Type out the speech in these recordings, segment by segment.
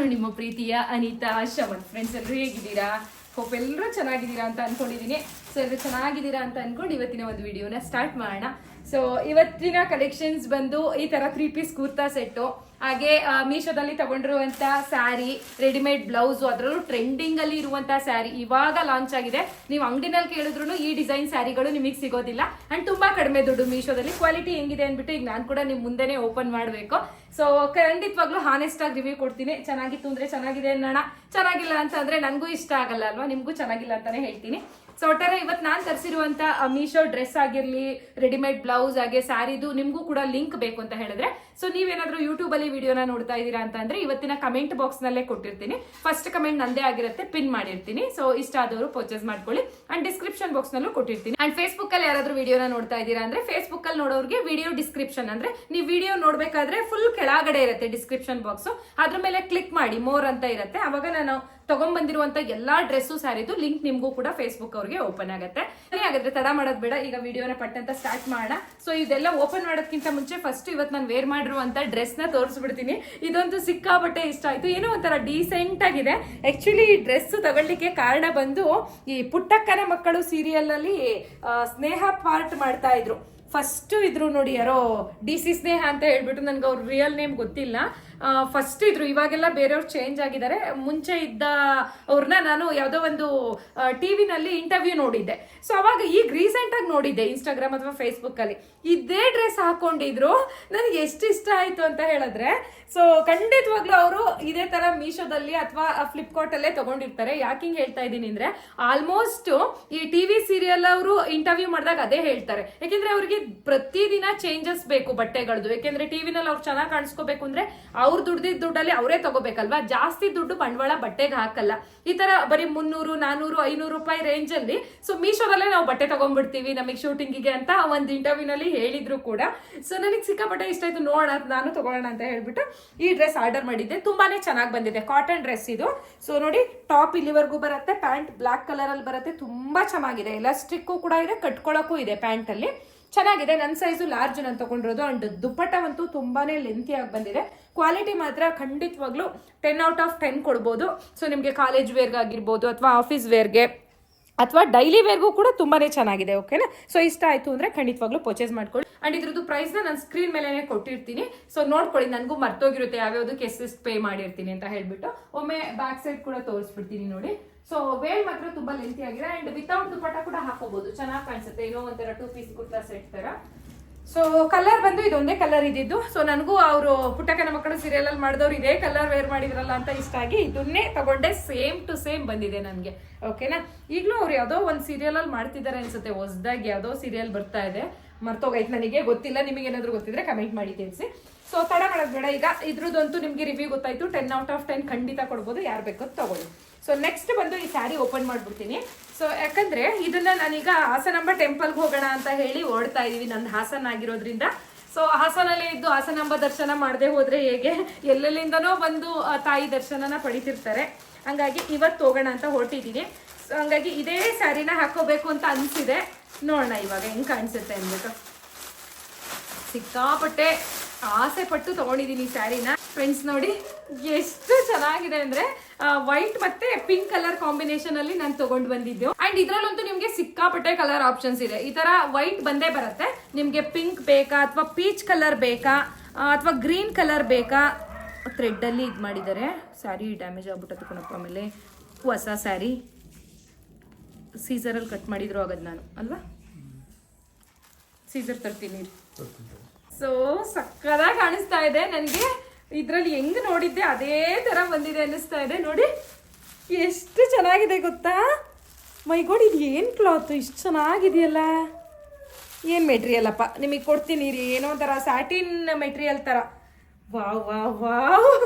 ನಾನು ನಿಮ್ಮ ಪ್ರೀತಿಯ ಅನಿತಾ ಶವನ್ ಫ್ರೆಂಡ್ಸ್ ಎಲ್ಲರೂ ಹೇಗಿದ್ದೀರಾ? ಹೋಪ್ ಎಲ್ಲರೂ ಚೆನ್ನಾಗಿದ್ದೀರಾ ಅಂತ ಅನ್ಕೊಂಡಿದ್ದೀನಿ. ಸೊ ಎಲ್ಲರೂ ಚೆನ್ನಾಗಿದ್ದೀರಾ ಅಂತ ಅನ್ಕೊಂಡು ಇವತ್ತಿನ ಒಂದು ವಿಡಿಯೋನ ಸ್ಟಾರ್ಟ್ ಮಾಡೋಣ. ಸೊ ಇವತ್ತಿನ ಕಲೆಕ್ಷನ್ಸ್ ಬಂದು ಈ ತರ ತ್ರೀ ಪೀಸ್ ಕುರ್ತಾ ಸೆಟ್ಟು ಹಾಗೆ ಮೀಶೋದಲ್ಲಿ ತಗೊಂಡಿರುವಂತ ಸ್ಯಾರಿ, ರೆಡಿಮೇಡ್ ಬ್ಲೌಸು, ಅದರಲ್ಲೂ ಟ್ರೆಂಡಿಂಗ್ ಅಲ್ಲಿ ಇರುವಂತಹ ಸ್ಯಾರಿ ಇವಾಗ ಲಾಂಚ್ ಆಗಿದೆ. ನೀವು ಅಂಗಡಿನಲ್ಲಿ ಕೇಳಿದ್ರು ಈ ಡಿಸೈನ್ ಸ್ಯಾರಿಗಳು ನಿಮಗೆ ಸಿಗೋದಿಲ್ಲ. ಅಂಡ್ ತುಂಬಾ ಕಡಿಮೆ ದುಡ್ಡು ಮೀಶೋದಲ್ಲಿ. ಕ್ವಾಲಿಟಿ ಹೆಂಗಿದೆ ಅಂದ್ಬಿಟ್ಟು ಈಗ ನಾನು ಕೂಡ ನಿಮ್ ಮುಂದೆನೆ ಓಪನ್ ಮಾಡಬೇಕು. ಸೊ ಖಂಡಿತವಾಗ್ಲೂ ಹಾನೆಸ್ಟ್ ಆಗಿ ರಿವ್ಯೂ ಕೊಡ್ತೀನಿ. ಚೆನ್ನಾಗಿತ್ತು ಅಂದ್ರೆ ಚೆನ್ನಾಗಿದೆ ಅನ್ನೋಣ. ಚೆನ್ನಾಗಿಲ್ಲ ಅಂತ ಅಂದ್ರೆ ನನಗೂ ಇಷ್ಟ ಆಗಲ್ಲ ಅಲ್ವಾ? ನಿಮಗೂ ಚೆನ್ನಾಗಿಲ್ಲ ಅಂತಾನೆ ಹೇಳ್ತೀನಿ. ಸೊ ಒಟ್ಟಾರೆ ಇವತ್ತು ನಾನು ತರಿಸಿರುವಂತ ಮೀಶೋ ಡ್ರೆಸ್ ಆಗಿರಲಿ ರೆಡಿಮೇಡ್ ಬ್ಲೌಸ್ ಆಗಿ ಸ್ಯಾರಿದು ನಿಮಗೂ ಕೂಡ ಲಿಂಕ್ ಬೇಕು ಅಂತ ಹೇಳಿದ್ರೆ. ಸೊ ನೀವೇನಾದ್ರೂ ಯೂಟ್ಯೂಬ್ ಅಲ್ಲಿ ವಿಡಿಯೋನ ನೋಡ್ತಾ ಇದ್ದೀರಾ ಅಂತ ಇವತ್ತಿನ ಕಮೆಂಟ್ ಬಾಕ್ಸ್ ನಲ್ಲೇ ಕೊಟ್ಟಿರ್ತೀನಿ. ಫಸ್ಟ್ ಕಮೆಂಟ್ ನಂದೇ ಆಗಿರುತ್ತೆ ಪಿನ್ ಮಾಡಿರ್ತೀನಿ. ಸೊ ಇಷ್ಟ ಆದವರು ಪರ್ಚೇಸ್ ಮಾಡ್ಕೊಳ್ಳಿ. ಅಂಡ್ ಡಿಸ್ಕ್ರಿಪ್ಷನ್ ಬಾಕ್ಸ್ ನಲ್ಲೂ ಕೊಟ್ಟಿರ್ತೀನಿ. ಅಂಡ್ ಫೇಸ್ಬುಕ್ ಅಲ್ಲಿ ಯಾರಾದ್ರೂ ವಿಡಿಯೋನ ನೋಡ್ತಾ ಇದ್ದೀರಾ ಅಂದ್ರೆ ಫೇಸ್ಬುಕ್ ಅಲ್ಲಿ ನೋಡೋರಿಗೆ ವಿಡಿಯೋ ಡಿಸ್ಕ್ರಿಪ್ಷನ್ ಅಂದ್ರೆ, ನೀವು ವಿಡಿಯೋ ನೋಡ್ಬೇಕಾದ್ರೆ ಫುಲ್ ಕೆಳಗಡೆ ಇರುತ್ತೆ ಡಿಸ್ಕ್ರಿಪ್ಷನ್ ಬಾಕ್ಸ್ ಅದ್ರ ಮೇಲೆ ಕ್ಲಿಕ್ ಮಾಡಿ ಮೋರ್ ಅಂತ ಇರುತ್ತೆ. ಅವಾಗ ನಾನು ತಗೊಂಡ್ಬಂದಿರುವಂತ ಎಲ್ಲಾ ಡ್ರೆಸ್ಸು ಸ್ಯಾರಿದು ಲಿಂಕ್ ನಿಮಗೂ ಕೂಡ ಫೇಸ್ಬುಕ್ ಅವ್ರಿಗೆ ಓಪನ್ ಆಗುತ್ತೆ. ಹಾಗಾದ್ರೆ ತಡ ಮಾಡೋದು ಬೇಡ, ಈಗ ವಿಡಿಯೋನ ಪಟ್ಟಂತ ಸ್ಟಾರ್ಟ್ ಮಾಡೋಣ. ಸೊ ಇದೆಲ್ಲ ಓಪನ್ ಮಾಡೋದಕ್ಕಿಂತ ಮುಂಚೆ ಫಸ್ಟ್ ಇವತ್ತು ನಾನು ವೇರ್ ಮಾಡಿರುವಂತ ಡ್ರೆಸ್ನ ತೋರಿಸ್ಬಿಡ್ತೀನಿ. ಇದೊಂದು ಸಿಕ್ಕಾಪಟ್ಟೆ ಇಷ್ಟ ಆಯ್ತು. ಏನೋ ಒಂಥರ ಡೀಸೆಂಟ್ ಆಗಿದೆ. ಆಕ್ಚುಲಿ ಈ ಡ್ರೆಸ್ ತಗೊಳ್ಳಿಕ್ಕೆ ಕಾರಣ ಬಂದು ಈ ಪುಟ್ಟಕ್ಕನ ಮಕ್ಕಳು ಸೀರಿಯಲ್ ಅಲ್ಲಿ ಸ್ನೇಹ ಪಾರ್ಟ್ ಮಾಡ್ತಾ ಇದ್ರು. ಫಸ್ಟ್ ಇದ್ರು ನೋಡಿ, ಯಾರೋ ಡಿ ಸಿ ಸ್ನೇಹ ಅಂತ ಹೇಳ್ಬಿಟ್ಟು ನನ್ಗೆ ಅವ್ರ ರಿಯಲ್ ನೇಮ್ ಗೊತ್ತಿಲ್ಲ. ಫಸ್ಟ್ ಇದ್ರು. ಇವಾಗೆಲ್ಲ ಬೇರೆಯವ್ರು ಚೇಂಜ್ ಆಗಿದ್ದಾರೆ. ಮುಂಚೆ ಇದ್ದ ಅವ್ರನ್ನ ನಾನು ಯಾವುದೋ ಒಂದು ಟಿವಿನಲ್ಲಿ ಇಂಟರ್ವ್ಯೂ ನೋಡಿದ್ದೆ. ಸೊ ಅವಾಗ ಈಗ ರೀಸೆಂಟ್ ಆಗಿ ನೋಡಿದ್ದೆ ಇನ್ಸ್ಟಾಗ್ರಾಮ್ ಅಥವಾ ಫೇಸ್ಬುಕ್ ಅಲ್ಲಿ. ಇದೇ ಡ್ರೆಸ್ ಹಾಕೊಂಡಿದ್ರು. ನನಗೆ ಎಷ್ಟು ಇಷ್ಟ ಆಯ್ತು ಅಂತ ಹೇಳಿದ್ರೆ ಸೊ ಖಂಡಿತವಾಗ್ಲೂ ಅವರು ಇದೇ ತರ ಮೀಶೋದಲ್ಲಿ ಅಥವಾ ಫ್ಲಿಪ್ಕಾರ್ಟ್ ಅಲ್ಲೇ ತಗೊಂಡಿರ್ತಾರೆ. ಯಾಕೆ ಹಿಂಗೆ ಹೇಳ್ತಾ ಇದ್ದೀನಿ ಅಂದ್ರೆ ಆಲ್ಮೋಸ್ಟ್ ಈ ಟಿವಿ ಸೀರಿಯಲ್ ಅವರು ಇಂಟರ್ವ್ಯೂ ಮಾಡಿದಾಗ ಅದೇ ಹೇಳ್ತಾರೆ. ಯಾಕೆಂದ್ರೆ ಅವ್ರಿಗೆ ಪ್ರತಿದಿನ ಚೇಂಜಸ್ ಬೇಕು ಬಟ್ಟೆಗಳದ್ದು ಯಾಕೆಂದ್ರೆ ಟಿವಿನಲ್ಲಿ ಅವ್ರು ಚೆನ್ನಾಗಿ ಕಾಣಿಸ್ಕೋಬೇಕು ಅಂದ್ರೆ ಅವ್ರು ದುಡ್ದಿದ್ದ ದುಡ್ಡಲ್ಲಿ ಅವರೇ ತಗೋಬೇಕಲ್ವಾ? ಜಾಸ್ತಿ ದುಡ್ಡು ಬಂಡವಾಳ ಬಟ್ಟೆಗೆ ಹಾಕಲ್ಲ. ಈ ತರ ಬರೀ ಮುನ್ನೂರು, ನಾನೂರು, ಐನೂರು ರೂಪಾಯಿ ರೇಂಜ್ ಅಲ್ಲಿ ಸೊ ಮೀಶೋದಲ್ಲೇ ನಾವು ಬಟ್ಟೆ ತಗೊಂಡ್ಬಿಡ್ತೀವಿ ನಮಗೆ ಶೂಟಿಂಗಿಗೆ ಅಂತ ಒಂದು ಇಂಟರ್ವ್ಯೂನಲ್ಲಿ ಹೇಳಿದ್ರು ಕೂಡ. ಸೊ ನನಗೆ ಸಿಕ್ಕಾಪಟ್ಟೆ ಇಷ್ಟ ಆಯ್ತು, ನೋಡೋಣ, ನಾನು ತಗೊಳ್ಳೋಣ ಅಂತ ಹೇಳ್ಬಿಟ್ಟು ಈ ಡ್ರೆಸ್ ಆರ್ಡರ್ ಮಾಡಿದ್ದೆ. ತುಂಬಾನೇ ಚೆನ್ನಾಗಿ ಬಂದಿದೆ, ಕಾಟನ್ ಡ್ರೆಸ್ ಇದು. ಸೊ ನೋಡಿ, ಟಾಪ್ ಇಲ್ಲಿವರೆಗೂ ಬರುತ್ತೆ, ಪ್ಯಾಂಟ್ ಬ್ಲಾಕ್ ಕಲರ್ ಅಲ್ಲಿ ಬರುತ್ತೆ, ತುಂಬಾ ಚೆನ್ನಾಗಿದೆ. ಎಲಾಸ್ಟಿಕ್ಕು ಕೂಡ ಇದೆ ಕಟ್ಕೊಳ್ಳೋಕ್ಕೂ ಇದೆ ಪ್ಯಾಂಟ್ ಅಲ್ಲಿ ಚೆನ್ನಾಗಿದೆ. ನನ್ನ ಸೈಜು ಲಾರ್ಜ್ ನಾನು ತಗೊಂಡಿರೋದು. ಅಂಡ್ ದುಪ್ಪಟ್ಟವಂತೂ ತುಂಬಾನೇ ಲೆಂತಿ ಆಗಿ ಬಂದಿದೆ. ಕ್ವಾಲಿಟಿ ಮಾತ್ರ ಖಂಡಿತವಾಗ್ಲೂ ಟೆನ್ ಔಟ್ ಆಫ್ ಟೆನ್ ಕೊಡ್ಬೋದು. ಸೊ ನಿಮಗೆ ಕಾಲೇಜ್ ವೇರ್ಗೆ ಆಗಿರ್ಬೋದು ಅಥವಾ ಆಫೀಸ್ ವೇರ್ಗೆ ಅಥವಾ ಡೈಲಿ ವೇರ್ಗೂ ಕೂಡ ತುಂಬಾನೇ ಚೆನ್ನಾಗಿದೆ ಓಕೆನಾ ಸೊ ಇಷ್ಟ ಆಯ್ತು ಅಂದ್ರೆ ಖಂಡಿತವಾಗ್ಲೂ ಪರ್ಚೇಸ್ ಮಾಡ್ಕೊಳ್ಳಿ. ಅಂಡ್ ಇದ್ರದ್ದು ಪ್ರೈಸ್ನ ನಾನು ಸ್ಕ್ರೀನ್ ಮೇಲೆ ಕೊಟ್ಟಿರ್ತೀನಿ. ಸೊ ನೋಡ್ಕೊಳ್ಳಿ, ನನಗೂ ಮರ್ತೋಗಿರುತ್ತೆ. ಯಾವ್ಯಾವ್ದಕ್ಕೆ ಎಷ್ಟೆಷ್ಟು ಪೇ ಮಾಡಿರ್ತೀನಿ ಅಂತ ಹೇಳ್ಬಿಟ್ಟು. ಒಮ್ಮೆ ಬ್ಯಾಕ್ ಸೈಡ್ ಕೂಡ ತೋರಿಸ್ಬಿಡ್ತೀನಿ ನೋಡಿ. ಸೊ ವೇಲ್ ಮಾತ್ರ ತುಂಬಾ ಲೆಂತಿ ಆಗಿದೆ ಅಂಡ್ ವಿತೌಟ್ ದುಪಟ್ಟ ಕೂಡ ಹಾಕೋಬಹುದು ಚೆನ್ನಾಗಿ ಕಾಣಿಸುತ್ತೆ. ಏನೋ ಒಂಥರ ಟೂ ಪೀಸ್ ಕುರ್ತಾ ಸೆಟ್ ತರ. ಸೊ ಕಲರ್ ಬಂದು ಇದೊಂದೇ ಕಲರ್ ಇದ್ದಿದ್ದು. ಸೊ ನನಗೂ ಅವರು ಪುಟ್ಟಕನ ಮಕ್ಕಳು ಸೀರಿಯಲ್ ಅಲ್ಲಿ ಮಾಡಿದವ್ರು ಇದೇ ಕಲರ್ ವೇರ್ ಮಾಡಿದ್ರಲ್ಲ ಅಂತ ಇಷ್ಟ ಆಗಿ ಇದನ್ನೇ ತಗೊಂಡೆ. ಸೇಮ್ ಟು ಸೇಮ್ ಬಂದಿದೆ ನನಗೆ. ಓಕೆನಾ ಈಗಲೂ ಅವ್ರು ಯಾವುದೋ ಒಂದು ಸೀರಿಯಲ್ ಅಲ್ಲಿ ಮಾಡ್ತಿದ್ದಾರೆ ಅನ್ಸುತ್ತೆ. ಹೊಸದಾಗಿ ಯಾವುದೋ ಸೀರಿಯಲ್ ಬರ್ತಾ ಇದೆ. ಮರ್ತೋಗೈತೆ ನನಗೆ. ಗೊತ್ತಿಲ್ಲ. ನಿಮಗೆ ಏನಾದರೂ ಗೊತ್ತಿದ್ರೆ ಕಮೆಂಟ್ ಮಾಡಿ ತಿಳಿಸಿ. ಸೊ ತಡ ಮಾಡೋದು ಬೇಡ. ಈಗ ಇದ್ರದ್ದಂತೂ ನಿಮಗೆ ರಿವ್ಯೂ ಗೊತ್ತಾಯಿತು. ಟೆನ್ ಔಟ್ ಆಫ್ ಟೆನ್ ಖಂಡಿತ ಕೊಡ್ಬೋದು. ಯಾರು ಬೇಕೋ ತಗೊಳ್ಳಿ. ಸೊ ನೆಕ್ಸ್ಟ್ ಬಂದು ಈ ಸ್ಯಾರಿ ಓಪನ್ ಮಾಡ್ಬಿಡ್ತೀನಿ. ಸೊ ಯಾಕಂದ್ರೆ ಇದನ್ನ ನಾನೀಗ ಹಾಸನಾಂಬ ಟೆಂಪಲ್ಗೆ ಹೋಗೋಣ ಅಂತ ಹೇಳಿ ಓಡ್ತಾ ಇದೀವಿ ನನ್ನ ಹಾಸನ ಆಗಿರೋದ್ರಿಂದ. ಸೊ ಹಾಸನಲ್ಲೇ ಇದ್ದು ಹಾಸನಾಂಬ ದರ್ಶನ ಮಾಡದೆ ಹೋದ್ರೆ ಹೇಗೆ? ಎಲ್ಲೆಲ್ಲಿಂದನೋ ಬಂದು ತಾಯಿ ದರ್ಶನನ ಪಡಿತಿರ್ತಾರೆ. ಹಂಗಾಗಿ ಇವತ್ತು ಹೋಗೋಣ ಅಂತ ಹೊರಟಿದ್ದೀನಿ ಸೊ ಹಂಗಾಗಿ ಇದೇ ಸ್ಯಾರಿನ ಹಾಕೋಬೇಕು ಅಂತ ಅನ್ಸಿದೆ. ನೋಡೋಣ ಇವಾಗ ಹೆಂಗ್ ಕಾಣಿಸುತ್ತೆ ಅಂದ್ಬಿಟ್ಟು. ಸಿಕ್ಕಾಪಟ್ಟೆ ಆಸೆ ಪಟ್ಟು ತಗೊಂಡಿದ್ದೀನಿ ಈ ಸ್ಯಾರಿನ. ಫ್ರೆಂಡ್ಸ್ ನೋಡಿ, ಎಷ್ಟು ಚೆನ್ನಾಗಿದೆ ಅಂದ್ರೆ ವೈಟ್ ಮತ್ತೆ ಪಿಂಕ್ ಕಲರ್ ಕಾಂಬಿನೇಷನ್ ಅಲ್ಲಿ ನಾನು ತಗೊಂಡು ಬಂದಿದ್ದು. ಅಂಡ್ ಇದ್ರಲ್ಲಂತೂ ನಿಮ್ಗೆ ಸಿಕ್ಕಾಪಟ್ಟೆ ಕಲರ್ ಆಪ್ಷನ್ಸ್ ಇದೆ. ಈ ತರ ವೈಟ್ ಬಂದೇ ಬರುತ್ತೆ. ನಿಮ್ಗೆ ಪಿಂಕ್ ಬೇಕಾ, ಅಥವಾ ಪೀಚ್ ಕಲರ್ ಬೇಕಾ ಅಥವಾ ಗ್ರೀನ್ ಕಲರ್ ಬೇಕಾ? ಥ್ರೆಡ್ ಅಲ್ಲಿ ಇದು ಮಾಡಿದ್ದಾರೆ ಸ್ಯಾರಿ ಡ್ಯಾಮೇಜ್ ಆಗ್ಬಿಟ್ಟು ಕಣಪ್ಪ ಆಮೇಲೆ ಹೊಸ ಸ್ಯಾರಿ. ಸೀಸರಲ್ಲಿ ಕಟ್ ಮಾಡಿದ್ರು ಆಗದ್ ನಾನು, ಅಲ್ವಾ? ಸೀಸರ್ ತರ್ತೀನಿ. ಸೊ ಸಕ್ಕದಾಗಿ ಕಾಣಿಸ್ತಾ ಇದೆ. ನನಗೆ ಇದರಲ್ಲಿ ಹೆಂಗ್ ನೋಡಿದ್ದೆ ಅದೇ ತರ ಬಂದಿದೆ ಅನ್ನಿಸ್ತಾ ಇದೆ. ನೋಡಿ, ಎಷ್ಟು ಚೆನ್ನಾಗಿದೆ ಗೊತ್ತಾ? ಮೈಗೋಡ್ ಇದು ಏನು ಕ್ಲಾತ್ ಇಷ್ಟು ಚೆನ್ನಾಗಿದೆಯಲ್ಲ. ಏನು ಮೆಟೀರಿಯಲ್ ಅಪ್ಪ? ನಿಮಗೆ ಕೊಡ್ತೀನಿ ರೀ. ಏನೋ ಒಂಥರ ಸ್ಯಾಟಿನ್ ಮೆಟೀರಿಯಲ್ ಥರ ವಾವ್ ವಾವ್ ವಾವ್.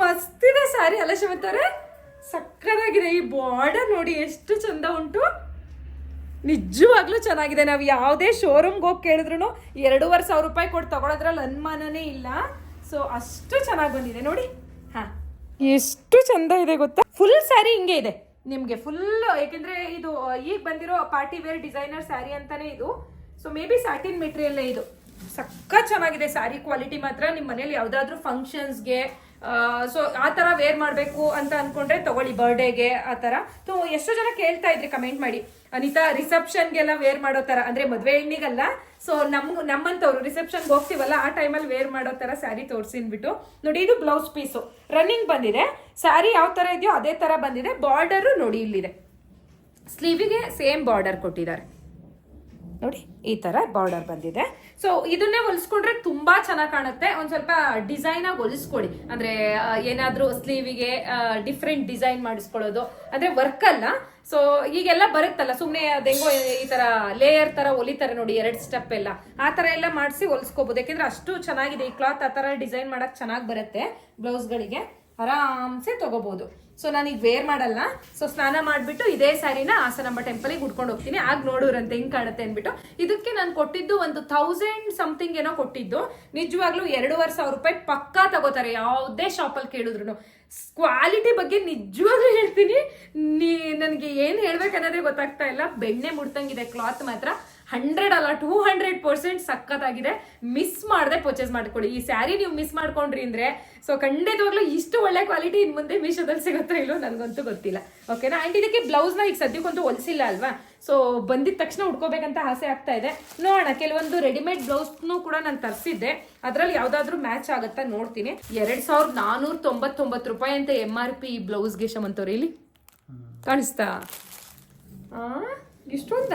ಮಸ್ತಿದೆ ಸ್ಯಾರಿ ಅಲ್ಲ ಶಮಂತವ್ರೆ ಸಕ್ಕದಾಗಿದೆ ಈ ಬಾರ್ಡರ್ ನೋಡಿ ಎಷ್ಟು ಚಂದ ಉಂಟು. ನಿಜವಾಗ್ಲೂ ಚೆನ್ನಾಗಿದೆ. ನಾವು ಯಾವುದೇ ಶೋರೂಮ್ಗೆ ಹೋಗಿ ಕೇಳಿದ್ರು ಎರಡೂವರೆ ಸಾವಿರ ರೂಪಾಯಿ ಕೊಟ್ಟು ತಗೊಳೋದ್ರಲ್ಲಿ ಅನುಮಾನನೇ ಇಲ್ಲ. ಸೊ ಅಷ್ಟು ಚೆನ್ನಾಗಿ ಬಂದಿದೆ. ನೋಡಿ. ಹಾ. ಎಷ್ಟು ಚಂದ ಇದೆ ಗೊತ್ತಾ? ಫುಲ್ ಸ್ಯಾರಿ ಹಿಂಗೆ ಇದೆ. ನಿಮಗೆ ಫುಲ್ ಯಾಕೆಂದ್ರೆ ಇದು, ಈಗ ಬಂದಿರೋ ಪಾರ್ಟಿ ವೇರ್ ಡಿಸೈನರ್ ಸ್ಯಾರಿ ಅಂತಾನೆ ಇದು. So maybe satin material ಇದು. ಸಕ್ಕ ಚೆನ್ನಾಗಿದೆ. ಸ್ಯಾರಿ ಕ್ವಾಲಿಟಿ ಮಾತ್ರ ನಿಮ್ಮ ಮನೇಲಿ ಯಾವುದಾದ್ರೂ ಫಂಕ್ಷನ್ಸ್ಗೆ ಸೊ ಆ ತರ ವೇರ್ ಮಾಡಬೇಕು ಅಂತ ಅನ್ಕೊಂಡ್ರೆ ತಗೊಳ್ಳಿ ಬರ್ಡೇಗೆ ಆ ತರ. ಸೊ ಎಷ್ಟೋ ಜನ ಕೇಳ್ತಾ ಇದ್ರಿ ಕಮೆಂಟ್ ಮಾಡಿ. ಅನಿತಾ ರಿಸೆಪ್ಷನ್ಗೆಲ್ಲ ವೇರ್ ಮಾಡೋ ತರ. ಅಂದ್ರೆ ಮದುವೆ ಹೆಣ್ಣಿಗಲ್ಲ. ಸೊ ನಮ್, ನಮ್ಮಂತವ್ರು ರಿಸೆಪ್ಷನ್ಗೆ ಹೋಗ್ತೀವಲ್ಲ, ಆ ಟೈಮಲ್ಲಿ ವೇರ್ ಮಾಡೋ ತರ ಸ್ಯಾರಿ ತೋರಿಸಿನ್ಬಿಟ್ಟು. ನೋಡಿ, ಇದು ಬ್ಲೌಸ್ ಪೀಸು ರನ್ನಿಂಗ್ ಬಂದಿದೆ. ಸ್ಯಾರಿ ಯಾವ ತರ ಇದೆಯೋ ಅದೇ ತರ ಬಂದಿದೆ. ಬಾರ್ಡರು ನೋಡಿ ಇಲ್ಲಿದೆ. ಸ್ಲೀವಿಗೆ ಸೇಮ್ ಬಾರ್ಡರ್ ಕೊಟ್ಟಿದ್ದಾರೆ. ನೋಡಿ, ಈ ತರ ಬಾರ್ಡರ್ ಬಂದಿದೆ. ಸೊ ಇದನ್ನೇ ಹೊಲಿಸ್ಕೊಂಡ್ರೆ ತುಂಬಾ ಚೆನ್ನಾಗಿ ಕಾಣುತ್ತೆ. ಒಂದ್ ಸ್ವಲ್ಪ ಡಿಸೈನ್ ಆಗಿ ಹೊಲಿಸ್ಕೊಡಿ. ಅಂದ್ರೆ ಏನಾದ್ರೂ ಸ್ಲೀವಿಗೆ ಡಿಫ್ರೆಂಟ್ ಡಿಸೈನ್ ಮಾಡಿಸ್ಕೊಳ್ಳೋದು. ಅಂದ್ರೆ ವರ್ಕ್ ಅಲ್ಲ. ಸೊ ಈಗೆಲ್ಲ ಬರುತ್ತಲ್ಲ, ಸುಮ್ನೆ ಅದೆಂಗೋ ಈ ತರ ಲೇಯರ್ ತರ ಹೊಲಿತಾರೆ ನೋಡಿ, ಎರಡು ಸ್ಟೆಪ್ ಎಲ್ಲ. ಆ ತರ ಎಲ್ಲ ಮಾಡಿಸಿ ಹೊಲಿಸ್ಕೋಬಹುದು ಯಾಕಂದ್ರೆ ಅಷ್ಟು ಚೆನ್ನಾಗಿದೆ ಈ ಕ್ಲಾತ್ ಆ ತರ ಡಿಸೈನ್ ಮಾಡಕ್ ಚೆನ್ನಾಗಿ ಬರುತ್ತೆ ಬ್ಲೌಸ್ಗಳಿಗೆ ಆರಾಮ್ಸೆ ತಗೋಬಹುದು ಸೊ ನಾನು ಈಗ ವೇರ್ ಮಾಡಲ್ಲ ಸೊ ಸ್ನಾನ ಮಾಡ್ಬಿಟ್ಟು ಇದೇ ಸ್ಯಾರಿನ ಹಾಸನಮ್ಮ ಟೆಂಪಲಿಗೆ ಉಟ್ಕೊಂಡು ಹೋಗ್ತೀನಿ. ಆಗ ನೋಡೋರಂತೆ, ಹೆಂಗೆ ಕಾಣುತ್ತೆ ಅಂದ್ಬಿಟ್ಟು. ಇದಕ್ಕೆ ನಾನು ಕೊಟ್ಟಿದ್ದು ಒಂದು ಥೌಸಂಡ್ ಸಮಥಿಂಗ್ ಏನೋ ಕೊಟ್ಟಿದ್ದು. ನಿಜವಾಗ್ಲೂ ಎರಡೂವರೆ ಸಾವಿರ ರೂಪಾಯಿ ಪಕ್ಕಾ ತಗೋತಾರೆ. ಯಾವುದೇ ಶಾಪಲ್ಲಿ ಕೇಳಿದ್ರು ಕ್ವಾಲಿಟಿ ಬಗ್ಗೆ ನಿಜವಾಗ್ಲೂ ಹೇಳ್ತೀನಿ. ನೀ, ನನಗೆ ಏನು ಹೇಳ್ಬೇಕನ್ನೋದೇ ಗೊತ್ತಾಗ್ತಾ ಇಲ್ಲ. ಬೆಣ್ಣೆ ಮುಡ್ತಂಗಿದೆ ಕ್ಲಾತ್ ಮಾತ್ರ. ಹಂಡ್ರೆಡ್ ಅಲ್ಲ ಟೂ ಹಂಡ್ರೆಡ್ ಪರ್ಸೆಂಟ್ ಸಖತ್ತಾಗಿದೆ. ಮಿಸ್ ಮಾಡದೆ ಪರ್ಚೇಸ್ ಮಾಡ್ಕೊಳ್ಳಿ. ಈ ಸ್ಯಾರಿ ನೀವು ಮಿಸ್ ಮಾಡ್ಕೊಂಡ್ರಿ ಅಂದ್ರೆ ಸೊ ಖಂಡಿತವಾಗ್ಲೂ ಇಷ್ಟು ಒಳ್ಳೆ ಕ್ವಾಲಿಟಿ ಇನ್ ಮುಂದೆ ಮೀಶೋದಲ್ಲಿ ಸಿಗುತ್ತೋ ಇಲ್ಲೋ ನನಗಂತೂ ಗೊತ್ತಿಲ್ಲ. ಓಕೆನಾ ಆ್ಯಂಡ್ ಇದಕ್ಕೆ ಬ್ಲೌಸ್ನ ಈಗ ಸದ್ಯಕ್ಕಂತೂ ಹೊಲಿಸಿಲ್ಲ ಅಲ್ವಾ? ಸೊ ಬಂದಿದ ತಕ್ಷಣ ಉಟ್ಕೋಬೇಕಂತ ಆಸೆ ಆಗ್ತಾ ಇದೆ. ನೋಡೋಣ ಕೆಲವೊಂದು ರೆಡಿಮೇಡ್ ಬ್ಲೌಸ್ನು ಕೂಡ ನಾನು ತರಿಸಿದ್ದೆ. ಅದರಲ್ಲಿ ಯಾವುದಾದ್ರೂ ಮ್ಯಾಚ್ ಆಗುತ್ತಾ ನೋಡ್ತೀನಿ. ಎರಡ್ ಸಾವಿರದ ನಾನೂರ ತೊಂಬತ್ತೊಂಬತ್ತು ರೂಪಾಯಿ ಅಂತ ಎಂ ಆರ್ ಪಿ ಬ್ಲೌಸ್ಗೆ ಶಮಂತವ್ರೆ ಇಲ್ಲಿ? ಕಾಣಿಸ್ತಾ? ಆ? ಇಷ್ಟೊಂದ?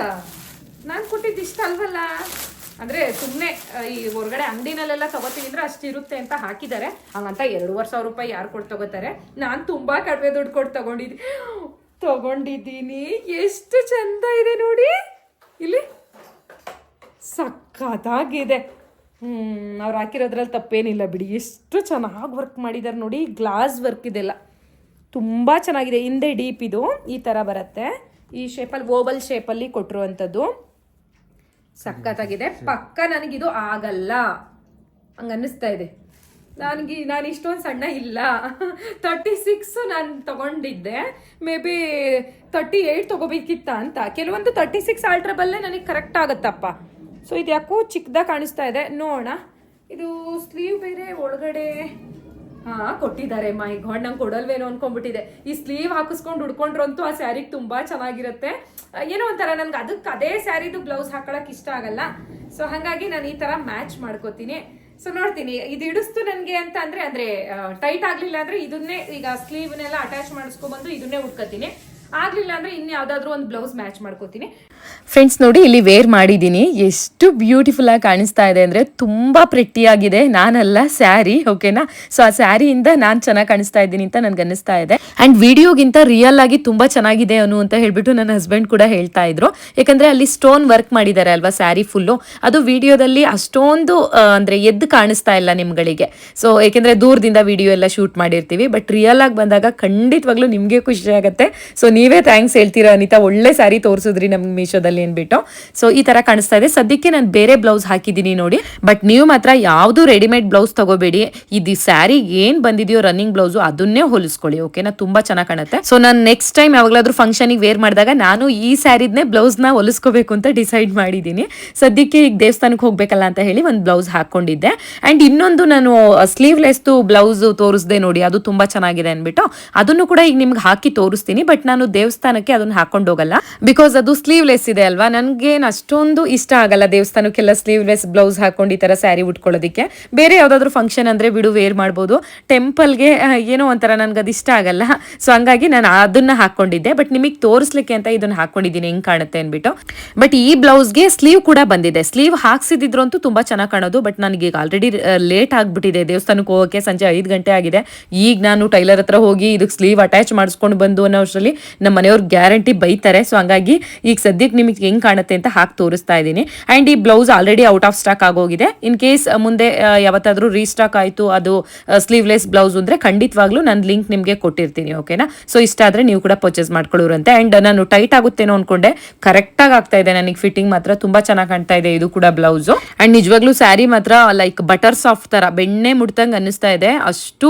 ನಾನು ಕೊಟ್ಟಿದ್ದು ಇಷ್ಟ ಅಲ್ವಲ್ಲ ಅಂದರೆ ಸುಮ್ಮನೆ ಈ ಹೊರಗಡೆ ಅಂಗಡಿನಲ್ಲೆಲ್ಲ ಅಷ್ಟು ಇರುತ್ತೆ ಅಂತ ಹಾಕಿದ್ದಾರೆ. ಹಾಗಂತ ಎರಡೂವರೆ ಸಾವಿರ ರೂಪಾಯಿ ಯಾರು ಕೊಟ್ಟು ತಗೋತಾರೆ? ನಾನು ತುಂಬ ಕಡಿಮೆ ದುಡ್ಡು ಕೊಟ್ಟು ತಗೊಂಡಿದ್ದೀನಿ ತಗೊಂಡಿದ್ದೀನಿ. ಎಷ್ಟು ಚಂದ ಇದೆ ನೋಡಿ. ಇಲ್ಲಿ ಸಕ್ಕತ್ತಾಗಿದೆ ಹ್ಮ್, ಅವ್ರು ಹಾಕಿರೋದ್ರಲ್ಲಿ ತಪ್ಪೇನಿಲ್ಲ ಬಿಡಿ. ಎಷ್ಟು ಚೆನ್ನಾಗಿ ವರ್ಕ್ ಮಾಡಿದ್ದಾರೆ ನೋಡಿ. ಗ್ಲಾಸ್ ವರ್ಕ್ ಇದೆಲ್ಲ. ತುಂಬ ಚೆನ್ನಾಗಿದೆ. ಹಿಂದೆ ಡೀಪ್ ಇದು. ಈ ಥರ ಬರುತ್ತೆ. ಈ ಶೇಪಲ್ಲಿ ಓವಲ್ ಶೇಪಲ್ಲಿ ಕೊಟ್ಟಿರುವಂಥದ್ದು. ಸಖತ್ತಾಗಿದೆ. ಪಕ್ಕ ನನಗಿದು ಆಗಲ್ಲ. ಹಂಗನ್ನಿಸ್ತಾ ಇದೆ ನನಗೆ ನಾನು ಇಷ್ಟೊಂದು ಸಣ್ಣ ಇಲ್ಲ. ತರ್ಟಿ ಸಿಕ್ಸ್ ನಾನು ತಗೊಂಡಿದ್ದೆ. ಮೇ ಬಿ ತರ್ಟಿ ಏಯ್ಟ್ ತೊಗೋಬೇಕಿತ್ತ ಅಂತ. ಕೆಲವೊಂದು ತರ್ಟಿ ಸಿಕ್ಸ್ ಆಲ್ಟ್ರಬಲ್ಲೇ ನನಗೆ ಕರೆಕ್ಟ್ ಆಗುತ್ತಪ್ಪ. ಸೊ ಇದು ಯಾಕೋ ಚಿಕ್ಕದಾಗ ಕಾಣಿಸ್ತಾ ಇದೆ ನೋಡೋಣ. ಇದು ಸ್ಲೀವ್ ಬೇರೆ ಒಳಗಡೆ ಹಾ ಕೊಟ್ಟಿದ್ದಾರೆ. ಮೈ ಗಾಡ್, ನಂಗೆ ಕೊಡಲ್ವೇನೋ ಅನ್ಕೊಂಡ್ಬಿಟ್ಟಿದೆ. ಈ ಸ್ಲೀವ್ ಹಾಕಿಸ್ಕೊಂಡು ಉಡ್ಕೊಂಡ್ರಂತೂ ಆ ಸ್ಯಾರಿಗೆ ತುಂಬಾ ಚೆನ್ನಾಗಿರುತ್ತೆ. ಏನೋ ಒಂಥರ ನನ್ಗೆ ಅದಕ್ಕೆ ಅದೇ ಸ್ಯಾರಿದು ಬ್ಲೌಸ್ ಹಾಕೊಳಕ್ ಇಷ್ಟ ಆಗಲ್ಲ. ಸೊ ಹಾಗಾಗಿ ನಾನು ಈ ತರ ಮ್ಯಾಚ್ ಮಾಡ್ಕೋತೀನಿ. ಸೊ ನೋಡ್ತೀನಿ. ಇದು ಹಿಡಿಸ್ತು ನನಗೆ ಅಂತ ಅಂದ್ರೆ ಅಂದ್ರೆ ಟೈಟ್ ಆಗ್ಲಿಲ್ಲ ಅಂದ್ರೆ ಇದನ್ನೇ ಈಗ ಸ್ಲೀವ್ನೆಲ್ಲ ಅಟ್ಯಾಚ್ ಮಾಡಿಸ್ಕೊಬಂದು ಇದನ್ನೇ ಉಟ್ಕೋತೀನಿ. ಆಗ್ಲಿಲ್ಲ ಅಂದ್ರೆ ಇನ್ ಯಾವ್ದಾದ್ರು ಒಂದು ಬ್ಲೌಸ್ ಮ್ಯಾಚ್ ಮಾಡ್ಕೋತೀನಿ. ಫ್ರೆಂಡ್ಸ್ ನೋಡಿ, ಇಲ್ಲಿ ವೇರ್ ಮಾಡಿದ್ದೀನಿ. ಎಷ್ಟು ಬ್ಯೂಟಿಫುಲ್ ಆಗಿ ಕಾಣಿಸ್ತಾ ಇದೆ ಅಂದರೆ ತುಂಬ ಪ್ರೆಟ್ಟಿಯಾಗಿದೆ ನಾನಲ್ಲ ಸ್ಯಾರಿ ಓಕೆನಾ ಸೊ ಆ ಸ್ಯಾರಿಯಿಂದ ನಾನು ಚೆನ್ನಾಗಿ ಕಾಣಿಸ್ತಾ ಇದ್ದೀನಿ ಅಂತ ನನಗೆ ಅನ್ನಿಸ್ತಾ ಇದೆ. ಆ್ಯಂಡ್ ವಿಡಿಯೋಗಿಂತ ರಿಯಲ್ ಆಗಿ ತುಂಬ ಚೆನ್ನಾಗಿದೆ ಅನು ಅಂತ ಹೇಳ್ಬಿಟ್ಟು ನನ್ನ ಹಸ್ಬೆಂಡ್ ಕೂಡ ಹೇಳ್ತಾ ಇದ್ರು. ಯಾಕಂದರೆ ಅಲ್ಲಿ ಸ್ಟೋನ್ ವರ್ಕ್ ಮಾಡಿದ್ದಾರೆ ಅಲ್ವಾ ಸ್ಯಾರಿ ಫುಲ್ಲು ಅದು ವಿಡಿಯೋದಲ್ಲಿ ಅಷ್ಟೊಂದು ಅಂದ್ರೆ ಎದ್ದು ಕಾಣಿಸ್ತಾ ಇಲ್ಲ ನಿಮ್ಗಳಿಗೆ. ಸೊ ಏಕೆಂದರೆ ದೂರದಿಂದ ವಿಡಿಯೋ ಎಲ್ಲ ಶೂಟ್ ಮಾಡಿರ್ತೀವಿ. ಬಟ್ ರಿಯಲ್ ಆಗಿ ಬಂದಾಗ ಖಂಡಿತವಾಗ್ಲೂ ನಿಮಗೆ ಖುಷಿ ಆಗುತ್ತೆ. ಸೊ ನೀವೇ ಥ್ಯಾಂಕ್ಸ್ ಹೇಳ್ತೀರಾ ಅನಿತಾ? ಒಳ್ಳೆ ಸ್ಯಾರಿ ತೋರಿಸಿದ್ರಿ ನಮ್ಗೆ ಮೀಶೋದಲ್ಲಿ ಅಂದ್ಬಿಟ್ಟು ಸೊ ಈ ತರ ಕಾಣಿಸ್ತಾ ಇದೆ. ಸದ್ಯಕ್ಕೆ ನಾನು ಬೇರೆ ಬ್ಲೌಸ್ ಹಾಕಿದ್ದೀನಿ ನೋಡಿ. ಬಟ್ ನೀವು ಮಾತ್ರ ಯಾವುದು ರೆಡಿಮೇಡ್ ಬ್ಲೌಸ್ ತಗೋಬೇಡಿ. ಇದು ಸ್ಯಾರಿ ಏನ್ ಬಂದಿದೆಯೋ ರನ್ನಿಂಗ್ ಬ್ಲೌಸ್ ಅದನ್ನೇ ಹೊಲಿಸ್ಕೊಳ್ಳಿ ಓಕೆನಾ ತುಂಬಾ ಚೆನ್ನಾಗಿ ಕಾಣುತ್ತೆ. ಸೊ ನಾನು ನೆಕ್ಸ್ಟ್ ಟೈಮ್ ಯಾವಾಗ್ಲಾದ್ರೂ ಫಂಕ್ಷನಿಗೆ ವೇರ್ ಮಾಡಿದಾಗ ನಾನು ಈ ಸ್ಯಾರಿದ್ನೇ ನ ಹೊಲಿಸ್ಕೋಬೇಕು ಅಂತ ಡಿಸೈಡ್ ಮಾಡಿದ್ದೀನಿ. ಸದ್ಯಕ್ಕೆ ಈಗ ದೇವಸ್ಥಾನಕ್ಕೆ ಹೋಗ್ಬೇಕಲ್ಲ ಅಂತ ಹೇಳಿ ಒಂದು ಬ್ಲೌಸ್ ಹಾಕೊಂಡಿದ್ದೆ ಅಂಡ್ ಇನ್ನೊಂದು ನಾನು ಸ್ಲೀವ್ಲೆಸ್ದು ಬ್ಲೌಸ್ ತೋರಿಸ್ದೆ ನೋಡಿ. ಅದು ತುಂಬಾ ಚೆನ್ನಾಗಿದೆ ಅಂದ್ಬಿಟ್ಟು ಅದನ್ನು ಕೂಡ ಈಗ ನಿಮ್ಗೆ ಹಾಕಿ ತೋರಿಸ್ತೀನಿ. ಬಟ್ ನಾನು ದೇವಸ್ಥಾನಕ್ಕೆ ಅದನ್ನ ಹಾಕೊಂಡು ಹೋಗಲ್ಲ ಬಿಕಾಸ್ ಅದು ಸ್ಲೀವ್ಲೆಸ್ ಇದೆ ಅಲ್ವಾ? ನನಗೇನು ಅಷ್ಟೊಂದು ಇಷ್ಟ ಆಗಲ್ಲ ದೇವಸ್ಥಾನಕ್ಕೆಲ್ಲ ಸ್ಲೀವ್ಲೆಸ್ ಬ್ಲೌಸ್ ಹಾಕೊಂಡು ಈ ತರ ಸ್ಯಾರಿ ಉಟ್ಕೊಳ್ಳೋದಕ್ಕೆ. ಬೇರೆ ಯಾವ್ದಾದ್ರು ಫಂಕ್ಷನ್ ಅಂದ್ರೆ ಬಿಡು ವೇರ್ ಮಾಡ್ಬೋದು. ಟೆಂಪಲ್ಗೆ ಏನೋ ಒಂಥರ ನನ್ಗೆ ಅದು ಇಷ್ಟ ಆಗಲ್ಲ. ಸೊ ಹಂಗಾಗಿ ನಾನು ಅದನ್ನ ಹಾಕೊಂಡಿದ್ದೆ. ಬಟ್ ನಿಮಗೆ ತೋರಿಸ್ಲಿಕ್ಕೆ ಅಂತ ಇದನ್ನ ಹಾಕೊಂಡಿದ್ದೀನಿ. ಹೆಂಗ್ ಕಾಣುತ್ತೆ ಅಂದ್ಬಿಟ್ಟು. ಬಟ್ ಈ ಬ್ಲೌಸ್ಗೆ ಸ್ಲೀವ್ ಕೂಡ ಬಂದಿದೆ. ಸ್ಲೀವ್ ಹಾಕ್ಸಿದ್ರು ಅಂತೂ ತುಂಬಾ ಚೆನ್ನಾಗಿ ಕಾಣೋದು. ಬಟ್ ನನಗೆ ಈಗ ಆಲ್ರೆಡಿ ಲೇಟ್ ಆಗ್ಬಿಟ್ಟಿದೆ. ದೇವಸ್ಥಾನಕ್ಕೆ ಹೋಗೋಕೆ ಸಂಜೆ ಐದು ಗಂಟೆ ಆಗಿದೆ. ಈಗ ನಾನು ಟೈಲರ್ ಹತ್ರ ಹೋಗಿ ಇದಕ್ಕೆ ಸ್ಲೀವ್ ಅಟ್ಯಾಚ್ ಮಾಡಿಸ್ಕೊಂಡು ಬಂದು ಅನ್ನೋ ಅಷ್ಟರಲ್ಲಿ ನಮ್ಮ ಮನೆಯವ್ರು ಗ್ಯಾರಂಟಿ ಬೈತಾರೆ. ಸೊ ಹಂಗಾಗಿ ಈಗ ಸದ್ಯಕ್ಕೆ ನಿಮಗೆ ಹೆಂಗ್ ಕಾಣುತ್ತೆ ಅಂತ ಹಾಕಿ ತೋರಿಸ್ತಾ ಇದ್ದೀನಿ. ಅಂಡ್ ಈ blouse already out of stock ಆಗೋಗಿದೆ. ಇನ್ ಕೇಸ್ ಮುಂದೆ ಯಾವತ್ತಾದರೂ ರೀಸ್ಟಾಕ್ ಆಯಿತು, ಅದು ಸ್ಲೀವ್ಲೆಸ್ ಬ್ಲೌಸ್ ಅಂದ್ರೆ ಖಂಡಿತವಾಗ್ಲೂ ನಾನು ಲಿಂಕ್ ನಿಮಗೆ ಕೊಟ್ಟಿರ್ತೀನಿ ಓಕೆನಾ ಸೊ ಇಷ್ಟ ಆದ್ರೆ ನೀವು ಕೂಡ ಪರ್ಚೇಸ್ ಮಾಡ್ಕೊಳ್ಳೋರಂತೆ. ಅಂಡ್ ನಾನು ಟೈಟ್ ಆಗುತ್ತೇನೋ ಅನ್ಕೊಂಡೆ ಕರೆಕ್ಟ್ ಆಗಿ ಆಗ್ತಾ ಇದೆ ನನಗೆ ಫಿಟ್ಟಿಂಗ್ ಮಾತ್ರ, ತುಂಬಾ ಚೆನ್ನಾಗಿ ಕಾಣ್ತಾ ಇದೆ ಇದು ಕೂಡ ಬ್ಲೌಸ್ ಅಂಡ್ ನಿಜವಾಗ್ಲೂ ಸ್ಯಾರಿ ಮಾತ್ರ ಲೈಕ್ ಬಟರ್ ಸಾಫ್ಟ್ ತರ, ಬೆಣ್ಣೆ ಮುಟ್ದಂಗೆ ಅನ್ನಿಸ್ತಾ ಇದೆ. ಅಷ್ಟು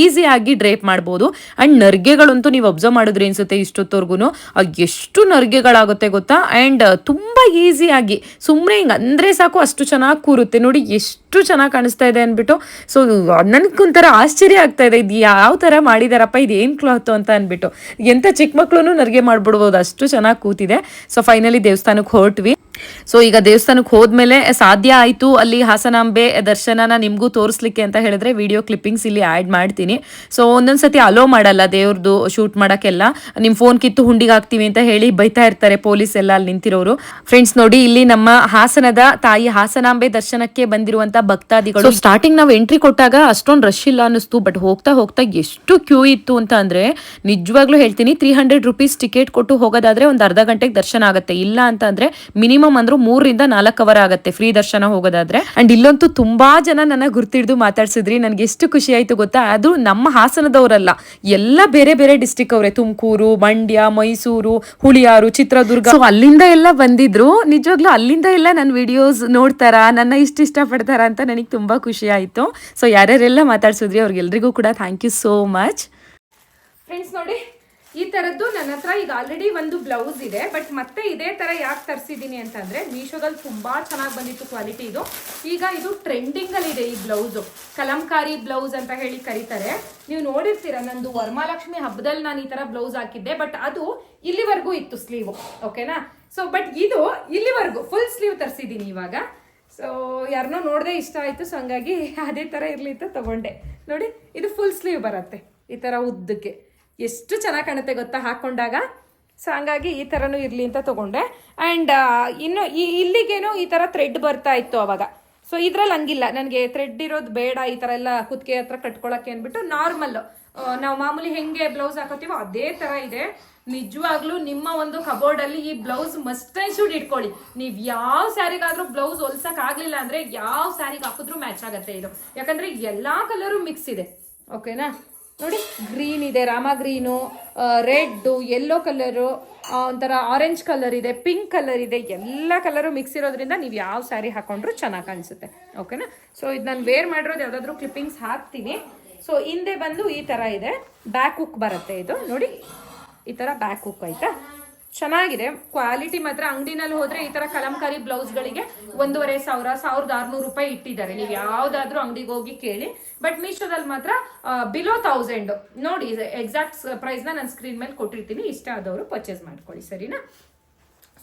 ಈಸಿ ಆಗಿ ಡ್ರೇಪ್ ಮಾಡ್ಬೋದು. ಅಂಡ್ ನರ್ಗೆಗಳಂತೂ ನೀವು ಅಬ್ಸರ್ವ್ ಮಾಡಿದ್ರಿ ಅನ್ಸುತ್ತೆ ಇಷ್ಟೊತ್ತವರೆಗೂ ಎಷ್ಟು ನರಿಗೆಗಳಾಗುತ್ತೆ ಗೊತ್ತಾ? ಆ್ಯಂಡ್ ತುಂಬ ಈಸಿಯಾಗಿ ಸುಮ್ಮನೆ ಹಿಂಗೆ ಅಂದರೆ ಸಾಕು ಅಷ್ಟು ಚೆನ್ನಾಗಿ ಕೂರುತ್ತೆ. ನೋಡಿ ಎಷ್ಟು ಚೆನ್ನಾಗಿ ಕಾಣಿಸ್ತಾ ಇದೆ ಅಂದ್ಬಿಟ್ಟು. ಸೊ ನನಗೊಂಥರ ಆಶ್ಚರ್ಯ ಆಗ್ತಾ ಇದೆ. ಇದು ಯಾವ ಥರ ಮಾಡಿದಾರಪ್ಪ, ಇದು ಏನು ಕ್ಲಾತ್ ಅಂತ ಅಂದ್ಬಿಟ್ಟು. ಎಂಥ ಚಿಕ್ಕ ಮಕ್ಕಳು ನರಿಗೆ ಮಾಡಿಬಿಡ್ಬೋದು. ಅಷ್ಟು ಚೆನ್ನಾಗಿ ಕೂತಿದೆ. ಸೊ ಫೈನಲಿ ದೇವಸ್ಥಾನಕ್ಕೆ ಹೊರಟ್ವಿ. ಸೊ ಈಗ ದೇವಸ್ಥಾನಕ್ಕೆ ಹೋದ್ಮೇಲೆ ಸಾಧ್ಯ ಆಯಿತು ಅಲ್ಲಿ ಹಾಸನಾಂಬೆ ದರ್ಶನನ ನಿಮಗೂ ತೋರಿಸ್ಲಿಕ್ಕೆ ಅಂತ ಹೇಳಿದ್ರೆ ವಿಡಿಯೋ ಕ್ಲಿಪ್ಪಿಂಗ್ಸ್ ಇಲ್ಲಿ ಆ್ಯಡ್ ಮಾಡ್ತೀನಿ. ಸೊ ಒಂದೊಂದ್ಸತಿ ಅಲೋ ಮಾಡಲ್ಲ ದೇವ್ರದ್ದು ಶೂಟ್ ಮಾಡೋಕ್ಕೆಲ್ಲ. ನಿಮ್ಮ ಫೋನ್ ಕಿತ್ತು ಹುಂಡಿಗೆ ಹಾಕ್ತೀವಿ ಅಂತ ಹೇಳಿ ಬೈತಾ ಇರ್ತಾರೆ ಪೊಲೀಸ್ ಎಲ್ಲ ಅಲ್ಲಿ ನಿಂತಿರೋರು. ಫ್ರೆಂಡ್ಸ್ ನೋಡಿ, ಇಲ್ಲಿ ನಮ್ಮ ಹಾಸನದ ತಾಯಿ ಹಾಸನಾಂಬೆ ದರ್ಶನಕ್ಕೆ ಬಂದಿರುವಂತ ಭಕ್ತಾದಿಗಳು. ಸ್ಟಾರ್ಟಿಂಗ್ ನಾವು ಎಂಟ್ರಿ ಕೊಟ್ಟಾಗ ಅಷ್ಟೊಂದು ರಶ್ ಇಲ್ಲ ಅನ್ನಿಸ್ತು ಬಟ್ ಹೋಗ್ತಾ ಹೋಗ್ತಾ ಎಷ್ಟು ಕ್ಯೂ ಇತ್ತು ಅಂತ ಅಂದ್ರೆ ನಿಜವಾಗ್ಲೂ ಹೇಳ್ತೀನಿ ತ್ರೀ ಹಂಡ್ರೆಡ್ ರುಪೀಸ್ ಟಿಕೆಟ್ ಕೊಟ್ಟು ಹೋಗೋದಾದ್ರೆ ಒಂದು ಅರ್ಧ ಗಂಟೆಗೆ ದರ್ಶನ ಆಗುತ್ತೆ. ಇಲ್ಲ ಅಂತ ಅಂದ್ರೆ ಮಿನಿಮಮ್ ಅಂದ್ರೂ ಮೂರರಿಂದ ನಾಲ್ಕು ಅವರ್ ಆಗುತ್ತೆ ಫ್ರೀ ದರ್ಶನ ಹೋಗೋದಾದ್ರೆ. ಅಂಡ್ ಇಲ್ಲಂತೂ ತುಂಬಾ ಜನ ನನ್ನ ಗುರ್ತಿಡ್ದು ಮಾತಾಡ್ಸಿದ್ರಿ ನನ್ಗೆ ಎಷ್ಟು ಖುಷಿ ಆಯ್ತು ಗೊತ್ತಾ? ಅದು ನಮ್ಮ ಹಾಸನದವರಲ್ಲ ಎಲ್ಲ ಬೇರೆ ಬೇರೆ ಡಿಸ್ಟಿಕ್ ಅವರೇ ತುಮಕೂರು ಮಂಡ್ಯ ಮೈಸೂರು ಹುಳಿಯಾರು ಚಿತ್ರದುರ್ಗ. ಸೊ ಅಲ್ಲಿಂದ ಎಲ್ಲ ಬಂದಿದ್ರು. ನಿಜವಾಗ್ಲೂ ಅಲ್ಲಿಂದ ಎಲ್ಲ ನನ್ನ ವಿಡಿಯೋಸ್ ನೋಡ್ತಾರ ನನ್ನ ಇಷ್ಟ ಇಷ್ಟಪಡ್ತಾರ ಅಂತ ನನಗೆ ತುಂಬಾ ಖುಷಿ ಆಯ್ತು. ಸೊ ಯಾರ್ಯಾರೆಲ್ಲ ಮಾತಾಡ್ಸಿದ್ರಿ ಅವ್ರಿಗೆಲ್ರಿಗೂ ಕೂಡ thank you so much friends ನೋಡಿ ಈ ಥರದ್ದು ನನ್ನ ಹತ್ರ ಈಗ ಆಲ್ರೆಡಿ ಒಂದು ಬ್ಲೌಸ್ ಇದೆ ಬಟ್ ಮತ್ತೆ ಇದೇ ಥರ ಯಾಕೆ ತರಿಸಿದ್ದೀನಿ ಅಂತಂದರೆ ಮೀಶೋದಲ್ಲಿ ತುಂಬ ಚೆನ್ನಾಗಿ ಬಂದಿತ್ತು ಕ್ವಾಲಿಟಿ ಇದು. ಈಗ ಇದು ಟ್ರೆಂಡಿಂಗಲ್ಲಿದೆ ಈ ಬ್ಲೌಸು ಕಲಂಕಾರಿ ಬ್ಲೌಸ್ ಅಂತ ಹೇಳಿ ಕರೀತಾರೆ. ನೀವು ನೋಡಿರ್ತೀರ, ನಂದು ವರ್ಮಾಲಕ್ಷ್ಮಿ ಹಬ್ಬದಲ್ಲಿ ನಾನು ಈ ಥರ ಬ್ಲೌಸ್ ಹಾಕಿದ್ದೆ ಬಟ್ ಅದು ಇಲ್ಲಿವರೆಗೂ ಇತ್ತು ಸ್ಲೀವ್ ಓಕೆನಾ ಸೊ ಬಟ್ ಇದು ಇಲ್ಲಿವರೆಗೂ ಫುಲ್ ಸ್ಲೀವ್ ತರಿಸಿದ್ದೀನಿ ಇವಾಗ. ಸೊ ಯಾರನ್ನೋ ನೋಡದೆ ಇಷ್ಟ ಆಯಿತು ಸೊ ಹಂಗಾಗಿ ಅದೇ ಥರ ಇರಲಿ ಅಂತ ತಗೊಂಡೆ. ನೋಡಿ, ಇದು ಫುಲ್ ಸ್ಲೀವ್ ಬರುತ್ತೆ, ಈ ಥರ ಉದ್ದಕ್ಕೆ. ಎಷ್ಟು ಚೆನ್ನಾಗಿ ಕಾಣುತ್ತೆ ಗೊತ್ತಾ ಹಾಕ್ಕೊಂಡಾಗ ಸೊ ಹಂಗಾಗಿ ಈ ಥರನೂ ಇರಲಿ ಅಂತ ತೊಗೊಂಡೆ. ಆ್ಯಂಡ್ ಇನ್ನು ಈ ಇಲ್ಲಿಗೇನೋ ಈ ಥರ ಥ್ರೆಡ್ ಬರ್ತಾ ಇತ್ತು ಅವಾಗ. ಸೊ ಇದ್ರಲ್ಲಿ ಹಂಗಿಲ್ಲ. ನನಗೆ ಥ್ರೆಡ್ ಇರೋದು ಬೇಡ, ಈ ಥರ ಎಲ್ಲ ಕುತ್ತಿಗೆ ಹತ್ರ ಕಟ್ಕೊಳಕ್ಕೆ ಅಂದ್ಬಿಟ್ಟು ನಾರ್ಮಲ್ ನಾವು ಮಾಮೂಲಿ ಹೆಂಗೆ ಬ್ಲೌಸ್ ಹಾಕೋತೀವೋ ಅದೇ ಥರ ಇದೆ. ನಿಜವಾಗ್ಲೂ ನಿಮ್ಮ ಒಂದು ಕಬೋರ್ಡಲ್ಲಿ ಈ ಬ್ಲೌಸ್ ಮಸ್ಟ್ ಶೂಡ್ ಇಟ್ಕೊಳ್ಳಿ. ನೀವು ಯಾವ ಸ್ಯಾರಿಗಾದ್ರೂ ಬ್ಲೌಸ್ ಹೊಲ್ಸಕ್ ಆಗ್ಲಿಲ್ಲ ಅಂದ್ರೆ ಯಾವ ಸ್ಯಾರಿಗೆ ಹಾಕಿದ್ರು ಮ್ಯಾಚ್ ಆಗುತ್ತೆ ಇದು. ಯಾಕಂದ್ರೆ ಎಲ್ಲಾ ಕಲರು ಮಿಕ್ಸ್ ಇದೆ. ಓಕೆನಾ ನೋಡಿ ಗ್ರೀನ್ ಇದೆ, Rama green red yellow colour ಒಂಥರ ಆರೆಂಜ್ ಕಲರ್ ಇದೆ ಪಿಂಕ್ ಕಲರ್ ಇದೆ, ಎಲ್ಲ ಕಲರು ಮಿಕ್ಸ್ ಇರೋದ್ರಿಂದ ನೀವು ಯಾವ ಸ್ಯಾರಿ ಹಾಕೊಂಡ್ರು ಚೆನ್ನಾಗಿ ಕಾಣಿಸುತ್ತೆ. ಓಕೆನಾ ಸೊ ಇದು ನಾನು ವೇರ್ ಮಾಡಿರೋದು ಯಾವುದಾದ್ರೂ ಕ್ಲಿಪ್ಪಿಂಗ್ಸ್ ಹಾಕ್ತೀನಿ. ಸೊ ಹಿಂದೆ ಬಂದು ಈ ಥರ ಇದೆ. ಬ್ಯಾಕ್ ಹುಕ್ ಬರುತ್ತೆ ಇದು. ನೋಡಿ, ಈ ಥರ ಬ್ಯಾಕ್ ಹುಕ್ ಆಯ್ತಾ ಚೆನ್ನಾಗಿದೆ. ಕ್ವಾಲಿಟಿ ಮಾತ್ರ. ಅಂಗಡಿನಲ್ಲಿ ಹೋದ್ರೆ ಈ ತರ ಕಲಂಕಾರಿ ಬ್ಲೌಸ್ಗಳಿಗೆ ಒಂದೂವರೆ ಸಾವಿರ, ಸಾವಿರದ ಆರ್ನೂರು ರೂಪಾಯಿ ಇಟ್ಟಿದ್ದಾರೆ. ನೀವು ಯಾವ್ದಾದ್ರೂ ಅಂಗಡಿಗೆ ಹೋಗಿ ಕೇಳಿ. ಬಟ್ ಮೀಶೋದಲ್ಲಿ ಮಾತ್ರ ಬಿಲೋ ತೌಸಂಡ್ ನೋಡಿ ಎಕ್ಸಾಕ್ಟ್ ಪ್ರೈಸ್ನ ನಾನು ಸ್ಕ್ರೀನ್ ಮೇಲೆ ಕೊಟ್ಟಿರ್ತೀನಿ. ಇಷ್ಟ ಆದವರು ಪರ್ಚೇಸ್ ಮಾಡ್ಕೊಳ್ಳಿ. ಸರಿನಾ?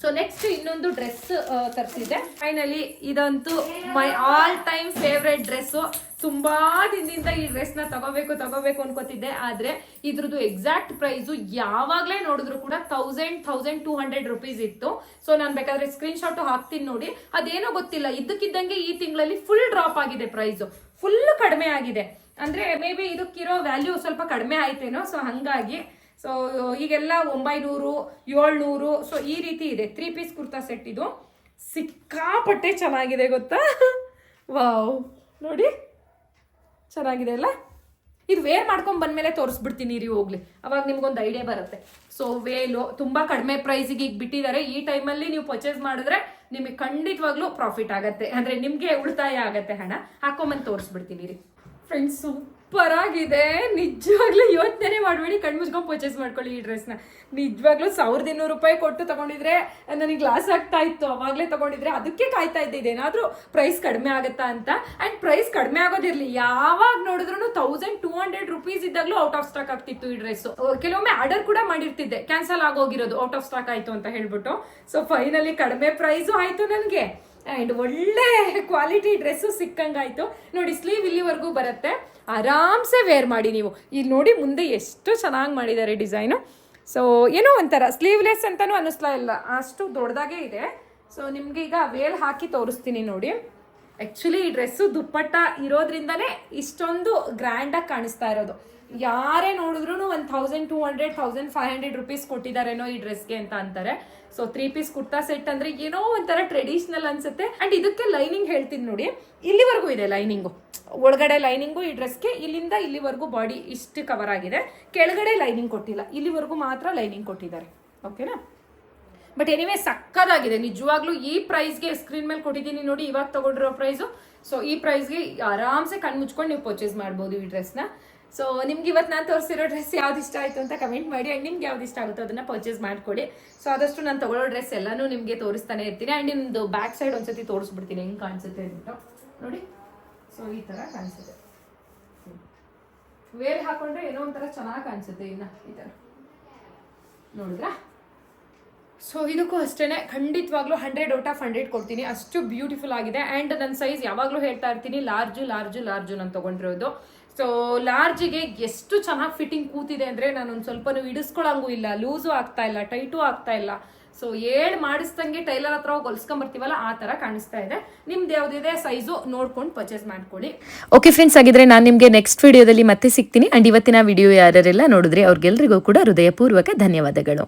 ಸೊ ನೆಕ್ಸ್ಟ್ ಇನ್ನೊಂದು ಡ್ರೆಸ್ ತರಿಸಿದೆ ಫೈನಲಿ ಇದಂತೂ my all time favourite dress ತುಂಬಾ ದಿನದಿಂದ ಈ ಡ್ರೆಸ್ನ ತಗೋಬೇಕು ತಗೋಬೇಕು ಅನ್ಕೋತಿದ್ದೆ. ಆದ್ರೆ ಇದ್ರದ್ದು ಎಕ್ಸಾಕ್ಟ್ ಪ್ರೈಸು ಯಾವಾಗಲೇ ನೋಡಿದ್ರು ಕೂಡ thousand thousand two hundred rupees ಇತ್ತು. ಸೊ ನಾನು ಬೇಕಾದ್ರೆ ಸ್ಕ್ರೀನ್ ಶಾಟ್ ಹಾಕ್ತೀನಿ ನೋಡಿ. ಅದೇನೋ ಗೊತ್ತಿಲ್ಲ. ಇದ್ದಕ್ಕಿದ್ದಂಗೆ ಈ ತಿಂಗಳಲ್ಲಿ ಫುಲ್ ಡ್ರಾಪ್ ಆಗಿದೆ ಪ್ರೈಸು ಫುಲ್ ಕಡಿಮೆ ಆಗಿದೆ. ಅಂದ್ರೆ ಮೇ ಬಿ ಇದಕ್ಕಿರೋ ವ್ಯಾಲ್ಯೂ ಸ್ವಲ್ಪ ಕಡಿಮೆ ಆಯ್ತೇನೋ. ಸೊ ಹಂಗಾಗಿ ಸೊ ಈಗೆಲ್ಲ ಒಂಬೈನೂರು, ಏಳ್ನೂರು ಸೊ ಈ ರೀತಿ ಇದೆ. ತ್ರೀ ಪೀಸ್ ಕುರ್ತಾ ಸೆಟ್ ಇದು. ಸಿಕ್ಕಾಪಟ್ಟೆ ಚೆನ್ನಾಗಿದೆ ಗೊತ್ತಾ? ವಾವ್ ನೋಡಿ. ಚೆನ್ನಾಗಿದೆ ಅಲ್ಲ? ಇದು ವೇರ್ ಮಾಡ್ಕೊಂಡ್ ಬಂದ್ಮೇಲೆ ತೋರಿಸ್ಬಿಡ್ತೀನಿ ರೀ ಹೋಗ್ಲಿ. ಅವಾಗ ನಿಮ್ಗೊಂದು ಐಡಿಯಾ ಬರುತ್ತೆ. ಸೊ ವೇಲು ತುಂಬಾ ಕಡಿಮೆ ಪ್ರೈಸಿಗೆ ಈಗ ಬಿಟ್ಟಿದ್ದಾರೆ. ಈ ಟೈಮಲ್ಲಿ ನೀವು ಪರ್ಚೇಸ್ ಮಾಡಿದ್ರೆ ನಿಮಗೆ ಖಂಡಿತವಾಗ್ಲೂ ಪ್ರಾಫಿಟ್ ಆಗುತ್ತೆ. ಅಂದ್ರೆ ನಿಮಗೆ ಉಳಿತಾಯ ಆಗುತ್ತೆ ಹಣ. ಹಾಕೊಂಬಂದು ತೋರಿಸ್ಬಿಡ್ತೀನಿ ರೀ. ಫ್ರೆಂಡ್ಸ್ ಸೂಪರ್ ನಿಜವಾಗ್ಲೂ ಯೋಚನೆ ಮಾಡಬೇಡಿ, ಕಣ್ಣು ಮುಚ್ಕೊಂಡು ಪರ್ಚೇಸ್ ಮಾಡ್ಕೊಳ್ಳಿ ಈ ಡ್ರೆಸ್ನ ನಿಜವಾಗ್ಲೂ ಸಾವಿರದ ಇನ್ನೂರು ರೂಪಾಯಿ ಕೊಟ್ಟು ತಗೊಂಡಿದ್ರೆ, ನನಗೆ ಲಾಸ್ ಆಗ್ತಾ ಇತ್ತು, ಅವಾಗಲೇ ತಗೊಂಡಿದ್ರೆ ಅದಕ್ಕೆ ಕಾಯ್ತಾ ಇದ್ದೆ. ಇದೇನಾದರೂ ಪ್ರೈಸ್ ಕಡಿಮೆ ಆಗುತ್ತಾ ಅಂತ? ಅಂಡ್ ಪ್ರೈಸ್ ಕಡಿಮೆ ಆಗೋದಿರ್ಲಿ. ಯಾವಾಗ ನೋಡಿದ್ರು ತೌಸಂಡ್ ಟೂ ಹಂಡ್ರೆಡ್ ರುಪೀಸ್ ಇದ್ದಾಗಲೂ ಔಟ್ ಆಫ್ ಸ್ಟಾಕ್ ಆಗ್ತಿತ್ತು ಈ ಡ್ರೆಸ್ ಕೆಲವೊಮ್ಮೆ ಆರ್ಡರ್ ಕೂಡ ಮಾಡಿರ್ತಿದ್ದೆ. ಕ್ಯಾನ್ಸಲ್ ಆಗೋಗಿರೋದು ಔಟ್ ಆಫ್ ಸ್ಟಾಕ್ ಆಯ್ತು ಅಂತ ಹೇಳ್ಬಿಟ್ಟು. ಸೊ ಫೈನಲಿ ಕಡಿಮೆ ಪ್ರೈಸು ಆಯ್ತು ನನಗೆ. ಅಂಡ್ ಒಳ್ಳೆ ಕ್ವಾಲಿಟಿ ಡ್ರೆಸ್ಸು ಸಿಕ್ಕಂಗಾಯಿತು. ನೋಡಿ ಸ್ಲೀವ್ ಇಲ್ಲಿವರೆಗೂ ಬರುತ್ತೆ. ಆರಾಮ್ಸೆ ವೇರ್ ಮಾಡಿ ನೀವು. ಇಲ್ಲಿ ನೋಡಿ, ಮುಂದೆ ಎಷ್ಟು ಚೆನ್ನಾಗಿ ಮಾಡಿದ್ದಾರೆ ಡಿಸೈನು ಸೊ ಏನೋ ಒಂಥರ ಸ್ಲೀವ್ಲೆಸ್ ಅಂತಲೂ ಅನ್ನಿಸ್ಲಾ ಇಲ್ಲ. ಅಷ್ಟು ದೊಡ್ಡದಾಗೇ ಇದೆ. ಸೊ ನಿಮ್ಗೆ ಈಗ ವೇಲ್ ಹಾಕಿ ತೋರಿಸ್ತೀನಿ ನೋಡಿ. ಆ್ಯಕ್ಚುಲಿ ಈ ಡ್ರೆಸ್ಸು ದುಪ್ಪಟ್ಟ ಇರೋದ್ರಿಂದಲೇ ಇಷ್ಟೊಂದು ಗ್ರ್ಯಾಂಡಾಗಿ ಕಾಣಿಸ್ತಾ ಇರೋದು. ಯಾರೇ ನೋಡಿದ್ರು ಒಂದು thousand two hundred thousand five hundred rupees ಕೊಟ್ಟಿದ್ದಾರೇನೋ ಈ ಡ್ರೆಸ್ಗೆ ಅಂತ ಅಂತಾರೆ. So three piece kurta set ಅಂದ್ರೆ ಏನೋ ಒಂಥರ ಟ್ರೆಡಿಷ್ನಲ್ ಅನ್ಸುತ್ತೆ. ಅಂಡ್ ಇದಕ್ಕೆ ಲೈನಿಂಗ್ ಹೇಳ್ತೀನಿ ನೋಡಿ. ಇಲ್ಲಿವರೆಗೂ ಇದೆ ಲೈನಿಂಗು ಒಳಗಡೆ ಲೈನಿಂಗು ಈ ಡ್ರೆಸ್ಗೆ ಇಲ್ಲಿಂದ ಇಲ್ಲಿವರೆಗೂ ಬಾಡಿ ಇಷ್ಟು ಕವರ್ ಆಗಿದೆ. ಕೆಳಗಡೆ ಲೈನಿಂಗ್ ಕೊಟ್ಟಿಲ್ಲ. ಇಲ್ಲಿವರೆಗೂ ಮಾತ್ರ ಲೈನಿಂಗ್ ಕೊಟ್ಟಿದ್ದಾರೆ. ಓಕೆನಾ ಬಟ್ ಎನಿವೆ ಸಕ್ಕದಾಗಿದೆ. ನಿಜವಾಗ್ಲೂ ಈ ಪ್ರೈಸ್ಗೆ ಸ್ಕ್ರೀನ್ ಮೇಲೆ ಕೊಟ್ಟಿದ್ದೀನಿ ನೋಡಿ, ಇವಾಗ ತಗೊಂಡಿರೋ ಪ್ರೈಸು ಸೊ ಈ ಪ್ರೈಸ್ಗೆ ಆರಾಮ್ಸೆ ಕಣ್ಣು ಮುಚ್ಕೊಂಡು ನೀವು ಪರ್ಚೇಸ್ ಮಾಡ್ಬೋದು ಈ ಡ್ರೆಸ್ನ ಸೊ ನಿಮ್ಗೆ ಇವತ್ತು ನಾನು ತೋರಿಸಿರೋ ಡ್ರೆಸ್ ಯಾವ್ದು ಇಷ್ಟ ಆಯಿತು ಅಂತ ಕಮೆಂಟ್ ಮಾಡಿ ಆ್ಯಂಡ್ ನಿಮ್ಗೆ ಯಾವ್ದು ಇಷ್ಟ ಆಗುತ್ತೋ ಅದನ್ನ ಪರ್ಚೇಸ್ ಮಾಡ್ಕೊಳ್ಳಿ ಸೊ ಆದಷ್ಟು ನಾನು ತೊಗೊಳ್ಳೋ ಡ್ರೆಸ್ ಎಲ್ಲನೂ ನಿಮಗೆ ತೋರಿಸ್ತಾನೆ ಇರ್ತೀನಿ ಆ್ಯಂಡ್ ನಿಮ್ಮದು ಬ್ಯಾಕ್ ಸೈಡ್ ಒಂದ್ಸತಿ ತೋರಿಸ್ಬಿಡ್ತೀನಿ. ಹೆಂಗೆ ಕಾಣಿಸುತ್ತೆ ಅಂದ್ಬಿಟ್ಟು. ನೋಡಿ. ಸೊ ಈ ಥರ ಕಾಣಿಸುತ್ತೆ. ವೇರ್ ಹಾಕೊಂಡ್ರೆ ಏನೋ ಒಂಥರ ಚೆನ್ನಾಗಿ ಕಾಣಿಸುತ್ತೆ ಇನ್ನ ಈ ಥರ ನೋಡಿದ್ರಾ? ಸೊ ಇದಕ್ಕೂ ಅಷ್ಟೇ ಖಂಡಿತವಾಗ್ಲೂ ಹಂಡ್ರೆಡ್ ಔಟ್ ಆಫ್ ಹಂಡ್ರೆಡ್ ಕೊಡ್ತೀನಿ. ಅಷ್ಟು ಬ್ಯೂಟಿಫುಲ್ ಆಗಿದೆ. ಆ್ಯಂಡ್ ನನ್ನ ಸೈಜ್ ಯಾವಾಗಲೂ ಹೇಳ್ತಾ ಇರ್ತೀನಿ. ಲಾರ್ಜು ಲಾರ್ಜು ಲಾರ್ಜು ನಾನು ತೊಗೊಂಡಿರೋದು. ಸೊ ಲಾರ್ಜಿಗೆ ಎಷ್ಟು ಚೆನ್ನಾಗಿ ಫಿಟ್ಟಿಂಗ್ ಕೂತಿದೆ ಅಂದರೆ ನಾನು ಒಂದು ಸ್ವಲ್ಪನೂ ಇಡಿಸ್ಕೊಳಂಗೂ ಇಲ್ಲ, ಲೂಸು ಆಗ್ತಾ ಇಲ್ಲ, ಟೈಟು ಆಗ್ತಾ ಇಲ್ಲ. ಸೊ ಏಳು ಮಾಡಿಸ್ದಂಗೆ ಟೈಲರ್ ಹತ್ರ ಹೋಗಿ ಹೊಲ್ಸ್ಕೊಂಬರ್ತೀವಲ್ಲ, ಆ ಥರ ಕಾಣಿಸ್ತಾ ಇದೆ. ನಿಮ್ದು ಯಾವುದಿದೆ ಸೈಜು ನೋಡ್ಕೊಂಡು ಪರ್ಚೇಸ್ ಮಾಡ್ಕೊಳ್ಳಿ. ಓಕೆ ಫ್ರೆಂಡ್ಸ್ ಆಗಿದ್ರೆ ನಾನು ನಿಮಗೆ ನೆಕ್ಸ್ಟ್ ವಿಡಿಯೋದಲ್ಲಿ ಮತ್ತೆ ಸಿಗ್ತೀನಿ. ಅಂಡ್ ಇವತ್ತಿನ ವಿಡಿಯೋ ಯಾರೆಲ್ಲ ನೋಡಿದ್ರೆ, ಅವ್ರಿಗೆಲ್ರಿಗೂ ಕೂಡ ಹೃದಯಪೂರ್ವಕ ಧನ್ಯವಾದಗಳು.